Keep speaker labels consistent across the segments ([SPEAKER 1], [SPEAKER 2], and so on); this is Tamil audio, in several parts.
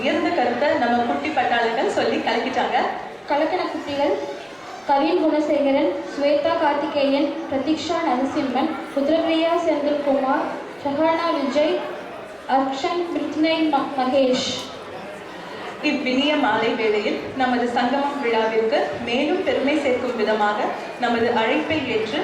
[SPEAKER 1] உயர்ந்த கருத்தை நம்ம குட்டி பட்டாளர்கள் சொல்லி கலக்கிட்டாங்க.
[SPEAKER 2] கலக்கண குட்டிகள் கவின் குணசேகரன் ஸ்வேதா கார்த்திகேயன் பிரதீக்ஷா நரசிம்மன் ருத்ரபிரியா செந்தில்குமார் ஷஹானா விஜய் அர்ஷன் பிரித்னை மகேஷ்.
[SPEAKER 1] இவ்வினிய மாலை வேளையில் நமது சங்கமம் விழாவிற்கு மேலும் பெருமை சேர்க்கும் விதமாக நமது அழைப்பை ஏற்று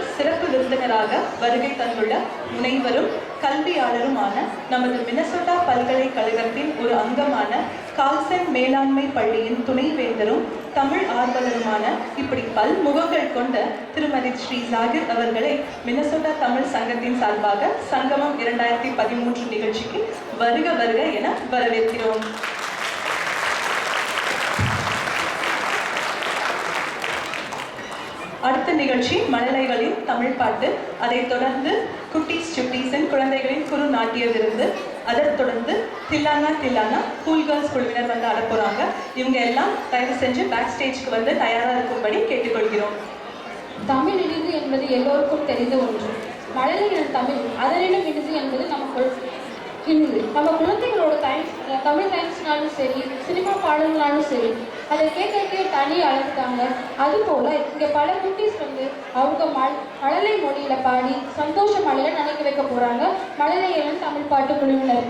[SPEAKER 1] விருந்தினராக வருகை தந்துள்ள முனைவரும் கல்வியாளருமான நமது மினசோட்டா பல்கலைக்கழகத்தின் ஒரு அங்கமான கால்சன் மேலாண்மை பள்ளியின் துணைவேந்தரும் தமிழ் ஆர்வலருமான இப்படி பல் முகங்கள் கொண்ட திருமதி ஸ்ரீ ஜாகிர் அவர்களை மினசோட்டா தமிழ் சங்கத்தின் சார்பாக சங்கமம் இரண்டாயிரத்தி பதிமூன்று நிகழ்ச்சிக்கு வருக வருக என வரவேற்கிறோம். அடுத்த நிகழ்ச்சி மழலைகளின் தமிழ் பாட்டு. அதைத் தொடர்ந்து குட்டீஸ் சுட்டீஸின் குழந்தைகளின் குறு நாட்டிய விருந்து அதைத் தொடர்ந்து தில்லானா தில்லானா கூல் கேர்ள்ஸ் குழுவினர் வந்து ஆடப் இவங்க எல்லாம் தயவு செஞ்சு பேக் ஸ்டேஜ்க்கு வந்து தயாராக இருக்கும்படி கேட்டுக்கொள்கிறோம்.
[SPEAKER 2] தமிழ் இனிது என்பது எல்லோருக்கும் தெரிந்த ஒன்று. மழலையின் தமிழ் அதனிடம் இனிது என்பது நமக்குள் இனிது. நம்ம குழந்தைகளோட தமிழ் தமிழ் லிரிக்ஸ்னாலும் சரி சினிமா பாடல்னாலும் சரி அதை கேட்கறதுக்கே தனி அழகுதாங்க. அதுபோல் இங்கே பல குட்டீஸ் வந்து அவங்க மல் மழலை மொழியில் பாடி சந்தோஷ மழையில் நினைக்க வைக்க போகிறாங்க மழலையலன் தமிழ் பாட்டு குழுவினர்.